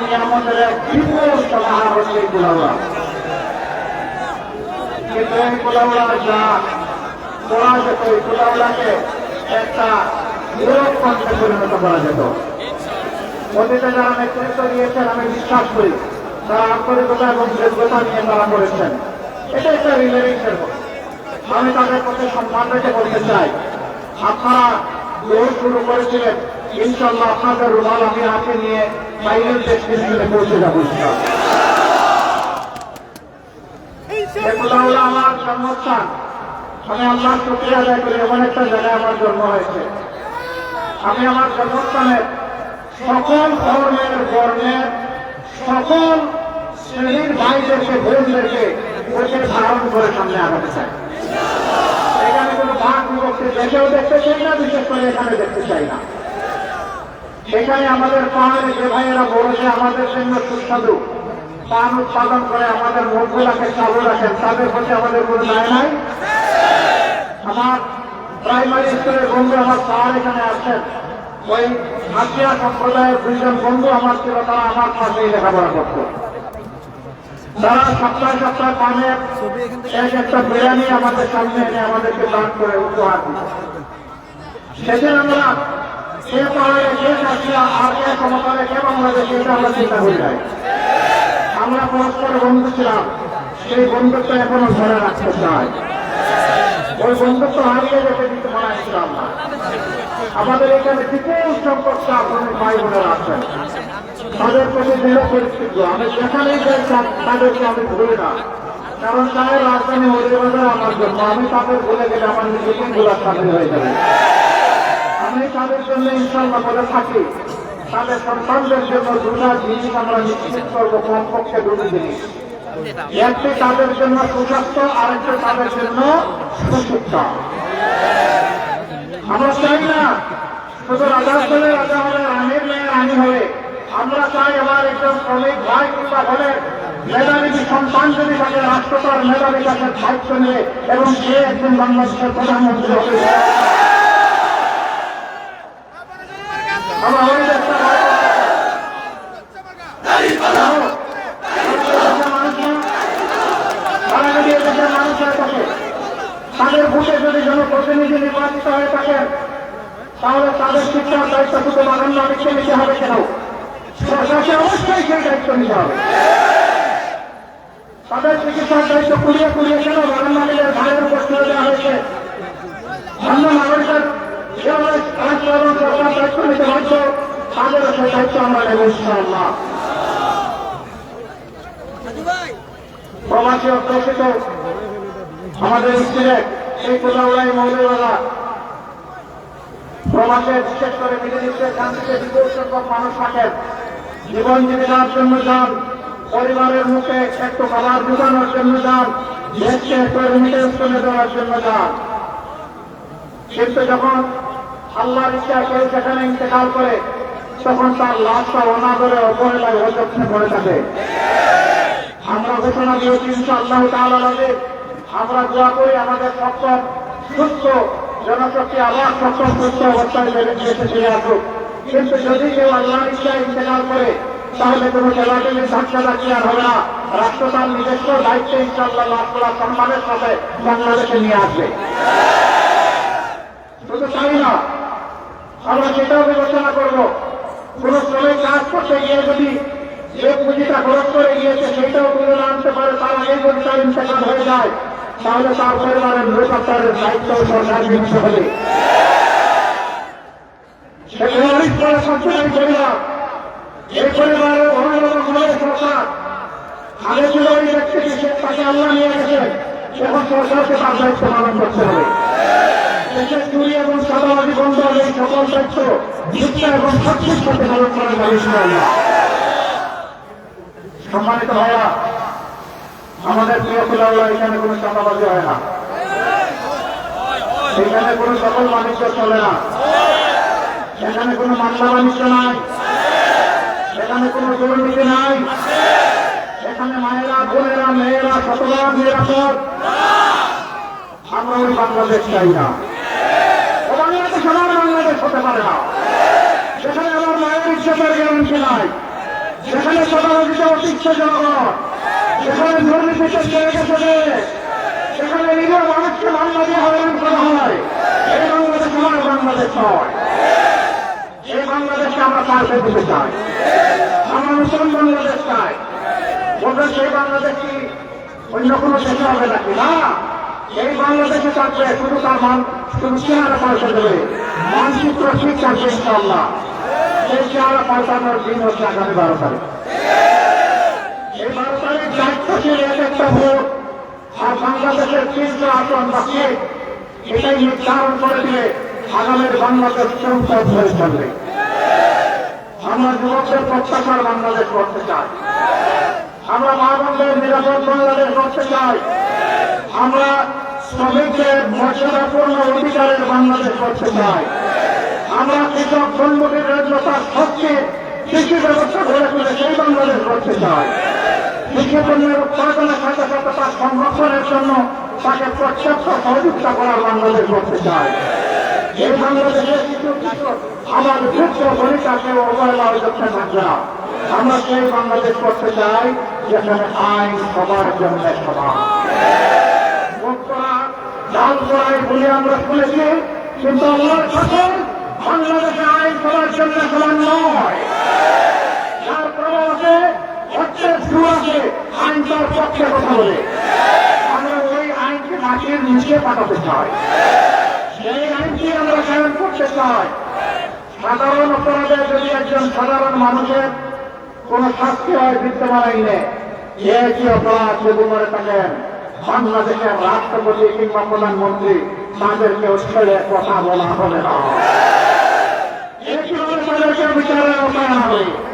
নিয়ামতের এক বিপুল সমাহার হচ্ছে গোলাউড়া কিন্তু এই গোলাউড়াকে একটা পরিণত করা যেত অতীতে যারা নেতৃত্ব দিয়েছেন আমি বিশ্বাস করি তারা আন্তরিকতা এবং যোগ্যতা নিয়ে তারা করেছেন এটা একটা রিলেটিভসের মতো আমি তাদের প্রতি সম্মান রেখে বলতে চাই আপনারা দৌড় শুরু করেছিলেন ইনশাল্লাহ আপনাদের রুমাল আমি হাতে নিয়ে পৌঁছে যাব। এগুলো আমার জন্মস্থান আমি আল্লাহ শুক্রিয়া আদায় করি এমন একটা জায়গায় আমার জন্ম হয়েছে আমি আমার জন্মস্থানের সকল ধর্মের বর্ণের সকল শ্রেণির ভাইদেরকে বোনদেরকে বুকে ধারণ করে সামনে আগাতে চাই। এখানে কোনো ভাগ বিভক্তি দেশেও দেখতে চাই না, বিশেষ করে এখানে দেখতে চাই না। এখানে আমাদের পাহাড়ে যে ভাইয়েরা বলেছে, আমাদের জন্য সুস্বাদু। পান উৎপাদন করে আমাদের মুখগুলাকে চালু রাখেন। তাদের প্রতি আমাদের কোনো দায় নাই। আমার প্রাইমারি স্কুলের বন্ধু আমার পাহাড় এখানে আছেন। ওই হাতিয়া সম্প্রদায়ের দুইজন বন্ধু আমার ছিল, তারা আমার পাশেই লেখাপড়া করত। তারা সপ্তাহে সপ্তাহে এক একটা বিরিয়ানি আমাদের সামনে এনে আমাদেরকে দান করে উপহার দিত। সেদিন আমরা কে পাহাড়ে কে কাশিয়া আর কে সমতলে কে বাংলাদেশে এটা আমরা চিন্তা নাই। আমরা পরস্পর বন্ধু ছিলাম, সেই বন্ধুত্ব এখনও ধরে রাখতে চাই। ওই বন্ধুত্ব হারিয়ে যেতে দিতে পারা ছিলাম না। আমাদের এখানে বিপুল সংখ্যক আপনাদের ভাই বোনেরা আছেন। তাদের প্রতি দৃঢ় পরিস্থিতি আমি যেখানেই যাই তাদেরকে আমি ভুলি না। কারণ তাদের রাজধানী মরিবাজার আমার জন্য। আমি তাদের ভুলে গেলে আমার নিজেকে গুলা স্বাধীন হয়ে যাবে। আমি তাদের জন্য ইনশাল্লাহ বলে থাকি, তাদের সন্তানদের জন্য দুটা জিনিস আমরা নিশ্চিত করব কমপক্ষে দুটো জিনিস। একটি তাদের জন্য সুস্বাস্থ্য, আরেকটি তাদের জন্য সুশিক্ষা। শুধু রাজা আমরা চাই আমার একজন ভাই কিংবা হলে মেধাবী সন্তান যদি থাকে রাষ্ট্র এবং সে একজন বাংলাদেশের প্রধানমন্ত্রী হবে আমরা হয়ে থাকে তাদের ভোটে যদি জনপ্রতিনিধি নির্বাচিত হয়ে থাকেন তাহলে তাদের শিক্ষার দায়িত্ব শুধু বাগান মালিককে নিতে হবে কেন? প্রশাসনে অবশ্যই সেই দায়িত্ব নিতে হবে। তাদের চিকিৎসার দায়িত্ব কুড়িয়ে কুড়িয়ে কেন বাগান মালিকের ভাইয়ের উপর ছেড়ে দেওয়া হয়েছে? অন্য ইনশাআল্লাহ। প্রবাসী অধ্যুষিত আমাদের স্কুলের এই কোলাউড়াই মৌলবালা প্রবাসে বিশেষ করে বিপুল সংখ্যক মানুষ থাকেন জীবন জীবিকার জন্য যান, পরিবারের মুখে একটু খাবার ঢুকানোর জন্য যান, দেশকে একটু রেমিটেন্স দেওয়ার জন্য যান। কিন্তু যখন আল্লাহর ইচ্ছায় কেউ সেখানে ইন্তেকাল করে, তখন তার লাশটা অনাদরে অবহেলায় অযত্নে পড়ে থাকে। আমরা ঘোষণা দিয়েছি, ইনশাআল্লাহ লাগে আমরা দোয়া করি আমাদের সপ্তম সুস্থ জনশক্তি আবার সপ্তম সুস্থ অবস্থায় বেড়ে দেশে ফিরে আসুক কিন্তু যদি কেউ আল্লাহর ইচ্ছায় ইন্তেকাল করে, তাহলে কোনো ঠেলাঠেলি ধাক্কা ধাক্কি আর হবে না। রাষ্ট্র তার নিজস্ব দায়িত্বে ইনশাআল্লাহ লাভ করা সম্মানের সাথে বাংলাদেশে নিয়ে আসবে। শুধু তাই না, আমরা সেটাও বিবেচনা করব। কোন শ্রমিক কাজ করতে গিয়ে যদি যে পুঁজিটা খরচ করে গিয়েছে সেটাও তুলে আনতে পারে, তার আগে যদি তার ইন্তেকাল হয়ে যায়। তাহলে তার পরিবারের নিরাপত্তার দায়িত্ব সরকার নিতে হবে। সম্মানিত ভাইয়া আমাদের প্রিয় ফুলাউল্লাহ এখানে কোনো চাঁদাবাজি হয় না। এখানে কোনো সকল বাণিজ্য চলে না। এখানে কোনো মামলা বাণিজ্য নাই। এখানে কোনো দুর্নীতি নাই। এখানে মায়েরা, বোনেরা, মেয়েরা, শতভাগ নিরাপদ। আমরা ওই বাংলাদেশ চাই না। বাংলাদেশ আমার বাংলাদেশ হতে পারে না। সেখানে আমার মায়ের ইজ্জতের গ্যারান্টি নাই। সেখানে সদাবাদিতে অতিষ্ঠ জনগণ সেখানে দুর্নীতিতে জায়গা চলে সেখানে নিজের মানুষকে মামলা দিয়ে হয়রান করা হয়। এই বাংলাদেশ আমার বাংলাদেশ নয়। এই বাংলাদেশকে আমরা পাল্টে দিতে চাই। আমরা নতুন বাংলাদেশ চাই। বলবেন সেই বাংলাদেশ কি অন্য কোনো দেশে হবে নাকি? না, এই বাংলাদেশে থাকবে শুধু তার মান, শুধু চেহারা পাল্টে দেবে। মানচিত্র ঠিক থাকবে ইনশাল্লাহ সেই চেহারা পাল্টানোর দিন হচ্ছে আগামী বারো তারিখ। দায়িত্বশীল এক একটা ভোট আর বাংলাদেশের চিন্তা আসন বা সিট এটাই নির্ধারণ করে দিলে আগামীর বাংলাদেশ কোন পথ ধরে চলবে আমরা যুবকদের প্রত্যাশার বাংলাদেশ করতে চাই আমরা মা বোনদের নিরাপদ বাংলাদেশ করতে চাই আমরা শ্রমিকদের মর্যাদাপূর্ণ অধিকারের বাংলাদেশ করতে চাই আমরা কৃষক সংগঠনের রাজ্যতার সবচেয়ে কৃষি ব্যবস্থা গড়ে তুলে সেই বাংলাদেশ করতে চাই। কৃষিপণ্যের উৎপাদনের সাথে সাথে তার সংরক্ষণের জন্য তাকে প্রত্যক্ষ আমার ক্ষেত্র ভূমিকাকে অবহেলা করতে থাকবে না আমরা সেই বাংলাদেশ করতে চাই যেখানে আইন সবার জন্য সমান ডাল করাই বলে আমরা শুনেছি কিন্তু আমার শাসন বাংলাদেশে আইন সবার জন্য সমান নয় যার প্রভাব হচ্ছে সুর আছে পক্ষে কথা বলে। আমরা ওই আইনকে মাটির নিচে পাঠাতে চাই। সেই আইনটি আমরা কায়ন করতে চাই। সাধারণ অপরাধে যদি একজন সাধারণ মানুষের কোন শাস্তি হয়, বিদ্যমান আইনে যে একই অপরাধ যদি করে থাকেন? বাংলাদেশের রাষ্ট্রপতি কিংবা প্রধানমন্ত্রী, তাদেরকে ছেড়ে কথা বলা হবে না। একইভাবে তাদেরকে বিচারের আওতায় হবে?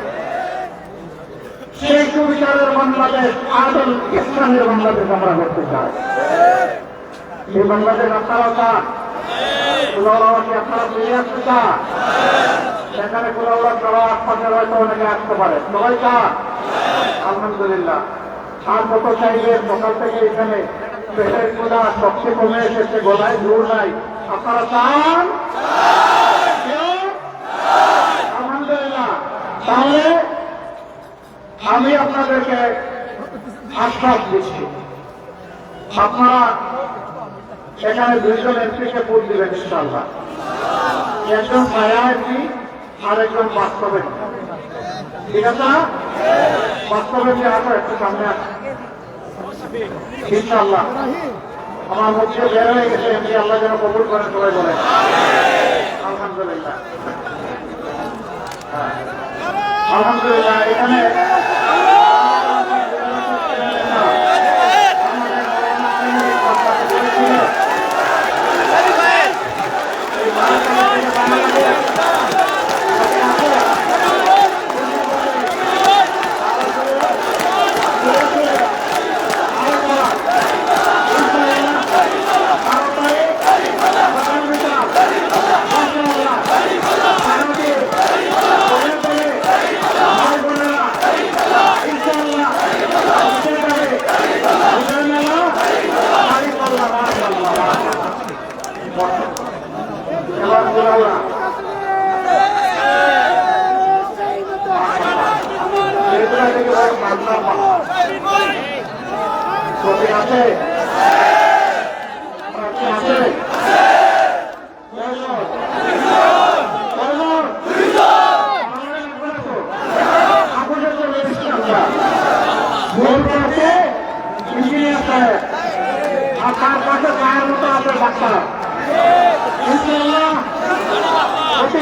সেই সুবিচারের বাংলাদেশ আদল ইসলামের বাংলাদেশ আমরা করতে চাই। সেই বাংলাদেশ আপনারা চান? চান? সেখানে কুলাউলা সবাই আশপাশের হয়তো আসতে পারে। সবাই চান? আলহামদুলিল্লাহ। আর কত চাইবে সকাল থেকে এখানে পেটের কুলা সবচেয়ে কমে এসেছে, গলায় দূর নাই। আপনারা চান? আলহামদুলিল্লাহ। তাহলে আমি আপনাদেরকে আশ্বাস দিচ্ছি। আপনারা সেখানে দুইজন এমপিকে ভোট দিবেন ইনশাল্লাহ একজন ছায়া এমপি আর একজন বাস্তবে ঠিক আছে বাস্তবে যে আসো, একটু সামনে আসো। ইনশাল্লাহ আমার মুখে বের হয়ে গেছে এমপি, আল্লাহ যেন কবুল করেন সবাই বলে। আলহামদুলিল্লাহ। হ্যাঁ। আলহামদুলিল্লাহ, এখানে এবার বলা ত্রিপুরা থেকে বড় মামলা প্রতি আছে প্রার্থী আছে কয়জন? কয়জন? আমাদের লাগবে না তো? আপনাদের তো রেজিস্টার আমরা। ভোট আছে, ইঞ্জিনিয়ার সাহেব। আর তার পাশে গায়ের মতো আছে ডাক্তার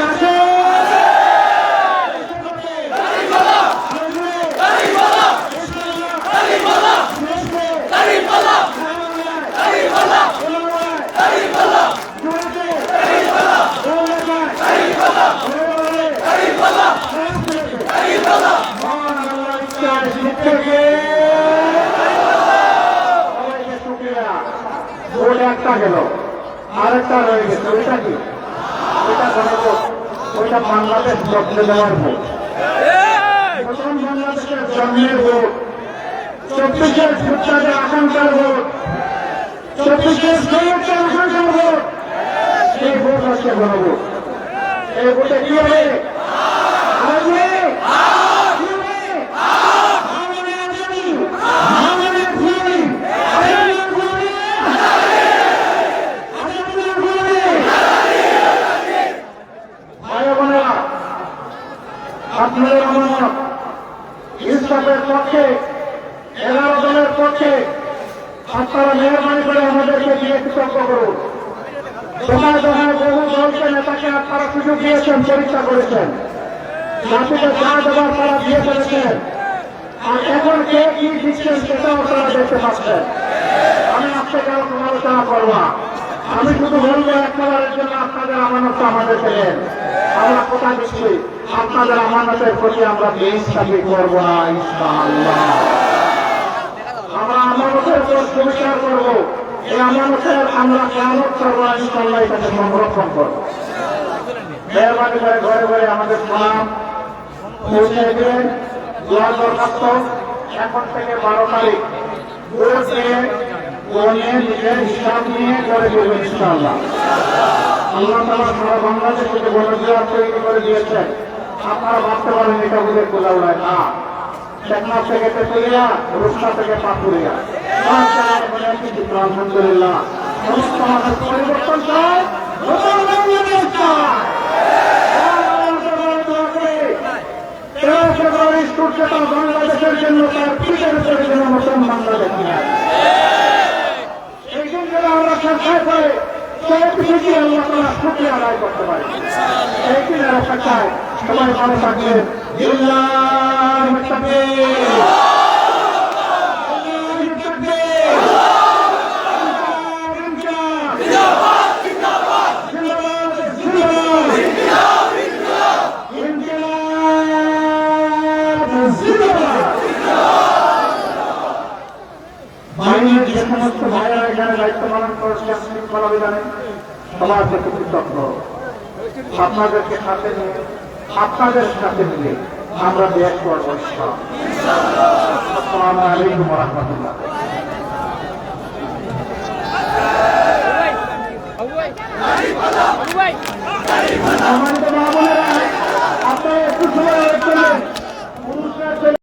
আছে একটা গেল। আরেকটা রয়ে গেছে, ওইটা কি? ওইটা গণভোট ওইটা বাংলাদেশ বদলে দেওয়ার ভোট। প্রথম বাংলাদেশের জন্মের ভোট। চব্বিশের ভোটারের আকাঙ্ক্ষার ভোট। চব্বিশের জয়ের আকাঙ্ক্ষার ভোট। সেই ভোট হচ্ছে গণভোট। এই ভোটে কি হবে আসবে? কি হবে? আমাদের আজাদি, আমাদের খুনি, আমাদের খুনি, আমাদের খুনি। ভাই বোনেরা আপনাদের আমার ইনসাফের পক্ষে এগারো জনের পক্ষে আপনারা মেহরবানি করে আমাদেরকে দিয়ে কৃতজ্ঞ করুন দোকায় দোকায় বহু দলকে নেতাকে আপনারা সুযোগ দিয়েছেন, পরীক্ষা করেছেন। জাতিকে যা দেওয়ার তারা দিয়ে ফেলেছেন আর এখন কে কি দিচ্ছেন সেটাও তারা দেখতে পাচ্ছেন। আমি আপনাকে আরও সমালোচনা করব। আমি শুধু বলব, একবারের জন্য আপনাদের আমানত আমাদের দেন আমরা কোথায় দিচ্ছি, আপনাদের আমানতের প্রতি আমরা বেইনসাফি করব না, ইনশাআল্লাহ। আমরা আমানতের উপর সুবিচার করব। এই আমানতের আমরা কেমন করব, ইনশাআল্লাহ এটাকে সংরক্ষণ করব। মেহরবানি করে ঘরে ঘরে আমাদের সালাম পৌঁছে দেবেন দোয়া দরখাস্ত এখন থেকে বারো তারিখ। নিজের হিসাব নিয়ে থেকে এটা না। থেকে থেকে আলহামদুলিল্লাহ। পরিবর্তন চায় তেরো সূর্যটা বাংলাদেশের জন্য তার পিঠের উপরে যেন নতুন বাংলাদেশ এই দিন আমরা সরকার করে সব আল্লাহ তালা শুক্রিয়া আদায় করতে পারি এই দিনের অপেক্ষায় সবাই ভালো থাকবেন আপনাদেরকে সাথে নিয়ে আপনাদের সাথে মিলে আমরা ব্যাগ করব আসসালামু আলাইকুম রহমতুল্লাহ